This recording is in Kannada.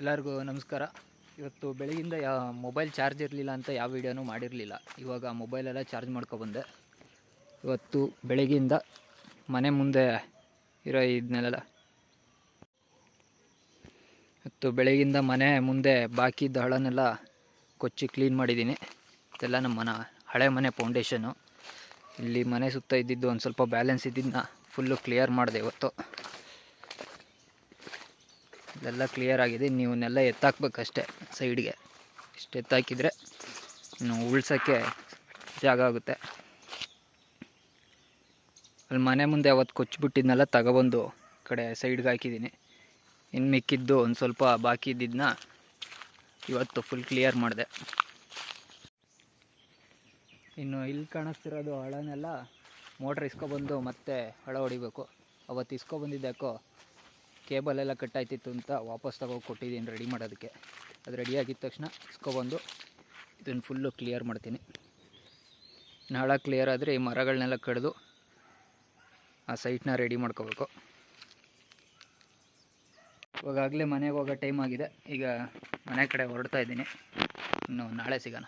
ಎಲ್ಲರಿಗೂ ನಮಸ್ಕಾರ. ಇವತ್ತು ಬೆಳಗಿಂದ ಯಾ ಮೊಬೈಲ್ ಚಾರ್ಜ್ ಇರಲಿಲ್ಲ ಅಂತ ಯಾವ ವೀಡಿಯೋನೂ ಮಾಡಿರಲಿಲ್ಲ. ಇವಾಗ ಮೊಬೈಲೆಲ್ಲ ಚಾರ್ಜ್ ಮಾಡ್ಕೊಬಂದೆ ಇವತ್ತು ಬೆಳಗಿಂದ ಮನೆ ಮುಂದೆ ಇರೋ ಇದನ್ನೆಲ್ಲ ಇವತ್ತು ಬೆಳಗಿಂದ ಮನೆ ಮುಂದೆ ಬಾಕಿ ಇದ್ದ ಕೊಚ್ಚಿ ಕ್ಲೀನ್ ಮಾಡಿದ್ದೀನಿ. ಇದೆಲ್ಲ ನಮ್ಮ ಮನ, ಹಳೆ ಮನೆ ಫೌಂಡೇಶನು ಇಲ್ಲಿ ಮನೆ ಸುತ್ತ ಇದ್ದಿದ್ದು ಒಂದು ಸ್ವಲ್ಪ ಬ್ಯಾಲೆನ್ಸ್ ಇದ್ದಿದ್ದನ್ನ ಫುಲ್ಲು ಕ್ಲಿಯರ್ ಮಾಡಿದೆ ಇವತ್ತು. ಇದೆಲ್ಲ ಕ್ಲಿಯರ್ ಆಗಿದೆ. ನೀವನ್ನೆಲ್ಲ ಎತ್ತಾಕ್ಬೇಕಷ್ಟೇ ಸೈಡ್ಗೆ ಇಷ್ಟು ಎತ್ತಾಕಿದರೆ ಉಳ್ಸೋಕ್ಕೆ ಜಾಗ ಆಗುತ್ತೆ. ಅಲ್ಲಿ ಮನೆ ಮುಂದೆ ಅವತ್ತು ಕೊಚ್ಚಿಬಿಟ್ಟಿದ್ನೆಲ್ಲ ತಗೊಬಂದು ಕಡೆ ಸೈಡ್ಗೆ ಹಾಕಿದ್ದೀನಿ. ಇನ್ನು ಮಿಕ್ಕಿದ್ದು ಒಂದು ಸ್ವಲ್ಪ ಬಾಕಿ ಇದ್ದಿದ್ದನ್ನ ಇವತ್ತು ಫುಲ್ ಕ್ಲಿಯರ್ ಮಾಡಿದೆ. ಇನ್ನು ಇಲ್ಲಿ ಕಾಣಿಸ್ತಿರೋದು ಹಳನೆಲ್ಲ ಮೋಟ್ರ್ ಇಸ್ಕೊಬಂದು ಮತ್ತೆ ಹಳ ಹೊಡಿಬೇಕು. ಅವತ್ತು ಇಸ್ಕೊಬಂದಿದ್ದು ಕೇಬಲ್ ಎಲ್ಲ ಕಟ್ಟಾಯ್ತಿತ್ತು ಅಂತ ವಾಪಸ್ ತಗೋ ಕೊಟ್ಟಿದ್ದೀನಿ ರೆಡಿ ಮಾಡೋದಕ್ಕೆ. ಅದು ರೆಡಿ ಆಗಿದ ತಕ್ಷಣ ಇಸ್ಕೊಬಂದು ಇದನ್ನು ಫುಲ್ಲು ಕ್ಲಿಯರ್ ಮಾಡ್ತೀನಿ. ನಾಳ ಕ್ಲಿಯರ್ ಆದರೆ ಈ ಮರಗಳನ್ನೆಲ್ಲ ಕಡಿದು ಆ ಸೈಟ್ನ ರೆಡಿ ಮಾಡ್ಕೋಬೇಕು. ಇವಾಗಾಗಲೇ ಮನೆಗೆ ಹೋಗೋ ಟೈಮ್ ಆಗಿದೆ. ಈಗ ಮನೆ ಕಡೆ ಹೊರಡ್ತಾ ಇದ್ದೀನಿ. ಇನ್ನು ನಾಳೆ ಸಿಗೋಣ.